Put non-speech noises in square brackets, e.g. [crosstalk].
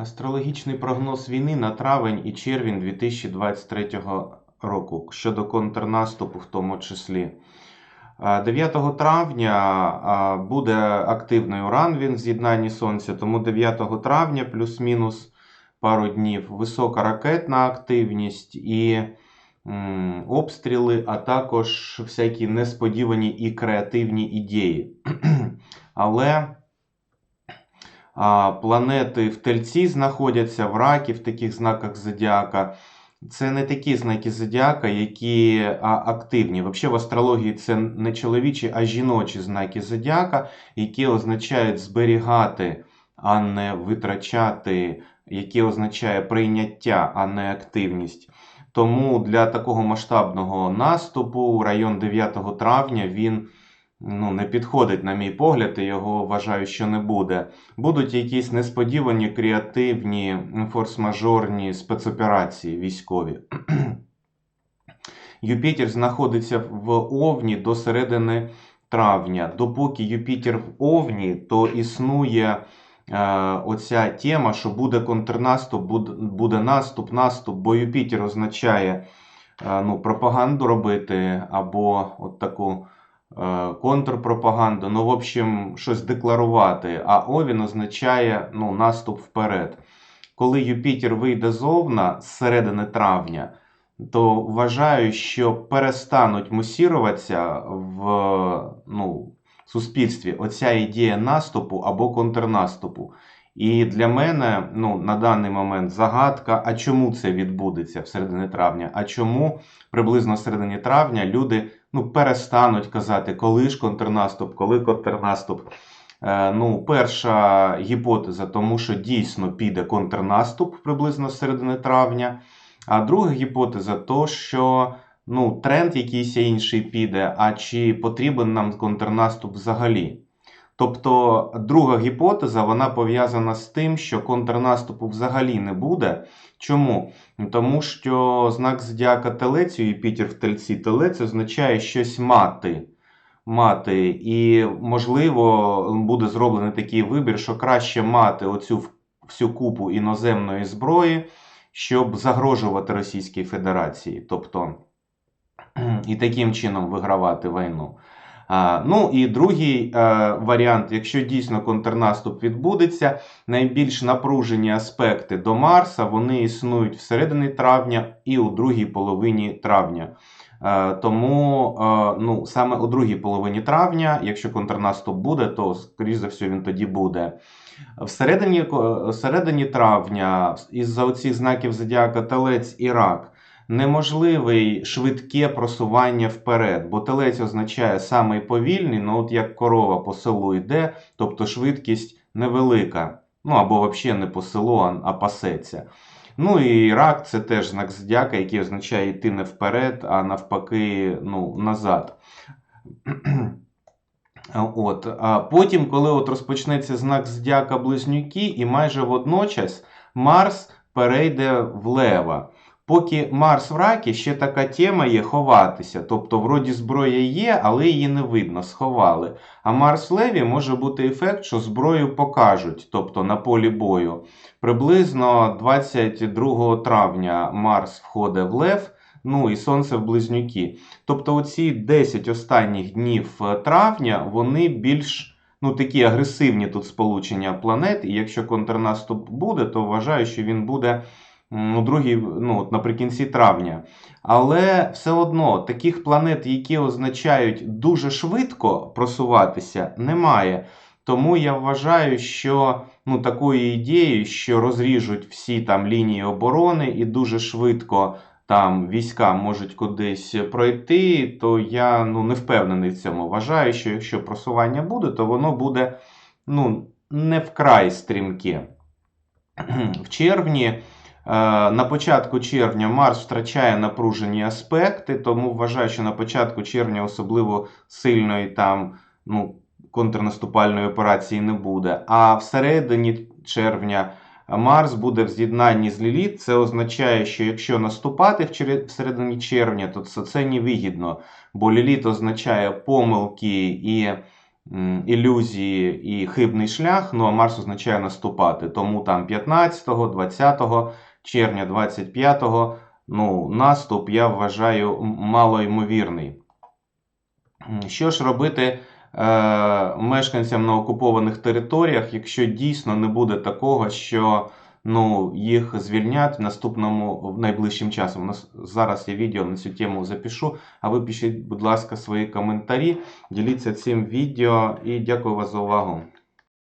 Астрологічний прогноз війни на травень і червень 2023 року щодо контрнаступу в тому числі. Е, 9 травня е, буде активний уран, він в з'єднанні Сонця, тому 9 травня плюс-мінус пару днів висока ракетна активність і обстріли, а також всякі несподівані і креативні ідеї. [clears throat] Але планети в тельці знаходяться в ракі, в таких знаках зодіака. Це не такі знаки зодіака, які активні. Взагалі в астрології це не чоловічі, а жіночі знаки зодіака, які означають зберігати, а не витрачати, які означає прийняття, а не активність. Тому для такого масштабного наступу район 9 травня він ну, не підходить, на мій погляд, і його вважаю, що не буде. Будуть якісь несподівані, креативні, форс-мажорні спецоперації військові. [clears throat] Юпітер знаходиться в Овні до середини травня. Допоки Юпітер в Овні, то існує е, оця тема, що буде контрнаступ, буде, наступ, наступ, бо Юпітер означає е, ну, пропаганду робити або от таку е, контрпропаганду, ну, в общем, щось декларувати. А Овін означає ну, наступ вперед. Коли Юпітер вийде зовна з середини травня, то вважаю, що перестануть мусіруватися в ну, суспільстві оця ідея наступу або контрнаступу. І для мене ну, на даний момент загадка, а чому це відбудеться в середині травня? А чому приблизно в середині травня люди ну, перестануть казати, коли ж контрнаступ, коли контрнаступ. Е, ну, перша гіпотеза, тому що дійсно піде контрнаступ приблизно з середини травня. А друга гіпотеза, то що ну, тренд якийсь інший піде, а чи потрібен нам контрнаступ взагалі. Тобто, друга гіпотеза вона пов'язана з тим, що контрнаступу взагалі не буде. Чому? Тому що знак зодіака Телець, Юпітер в тельці Телець означає щось мати. Мати. І, можливо, буде зроблений такий вибір, що краще мати оцю всю купу іноземної зброї, щоб загрожувати Російській Федерації. Тобто, [clears throat] і таким чином вигравати війну. Ну і другий е, варіант, якщо дійсно контрнаступ відбудеться, найбільш напружені аспекти до Марса вони існують всередині травня і у другій половині травня. Е, тому е, ну, саме у другій половині травня, якщо контрнаступ буде, то скоріш за все він тоді буде. Всередині, всередині травня, із-за оцих знаків зодіака Телець і Рак, неможливий швидке просування вперед, бо телець означає самий повільний, ну от як корова по селу йде, тобто швидкість невелика. Ну або взагалі не по селу, а пасеться. Ну і рак це теж знак зодіака, який означає йти не вперед, а навпаки, ну, назад. [clears throat] От. А Потім, коли от розпочнеться знак зодіака Близнюки, і майже водночас Марс перейде в Лева. Поки Марс в ракі, ще така тема є ховатися. Тобто, вроді зброя є, але її не видно, сховали. А Марс в Леві може бути ефект, що зброю покажуть, тобто на полі бою. Приблизно 22 травня Марс входить в Лев, ну і Сонце в Близнюки. Тобто, оці 10 останніх днів травня вони більш ну, такі агресивні тут сполучення планет. І якщо контрнаступ буде, то вважаю, що він буде ну, другий, ну, от наприкінці травня. Але все одно таких планет, які означають дуже швидко просуватися, немає. Тому я вважаю, що ну, такою ідеєю, що розріжуть всі там лінії оборони і дуже швидко там війська можуть кудись пройти, то я ну, не впевнений в цьому. Вважаю, що якщо просування буде, то воно буде ну, не вкрай стрімке. [clears throat] В червні. На початку червня Марс втрачає напружені аспекти, тому вважаю, що на початку червня особливо сильної там ну, контрнаступальної операції не буде. А всередині червня Марс буде в з'єднанні з Ліліт. Це означає, що якщо наступати в середині червня, то це, це невигідно, бо Ліліт означає помилки і ілюзії і хибний шлях. Ну а Марс означає наступати. Тому там 15, 20 червня, 25 ну, наступ я вважаю малоймовірний. Що ж робити е, мешканцям на окупованих територіях, якщо дійсно не буде такого, що ну, їх звільнять в наступному в найближчим часом? Нас зараз я відео на цю тему запишу. А ви пишіть, будь ласка, свої коментарі, діліться цим відео і дякую вас за увагу.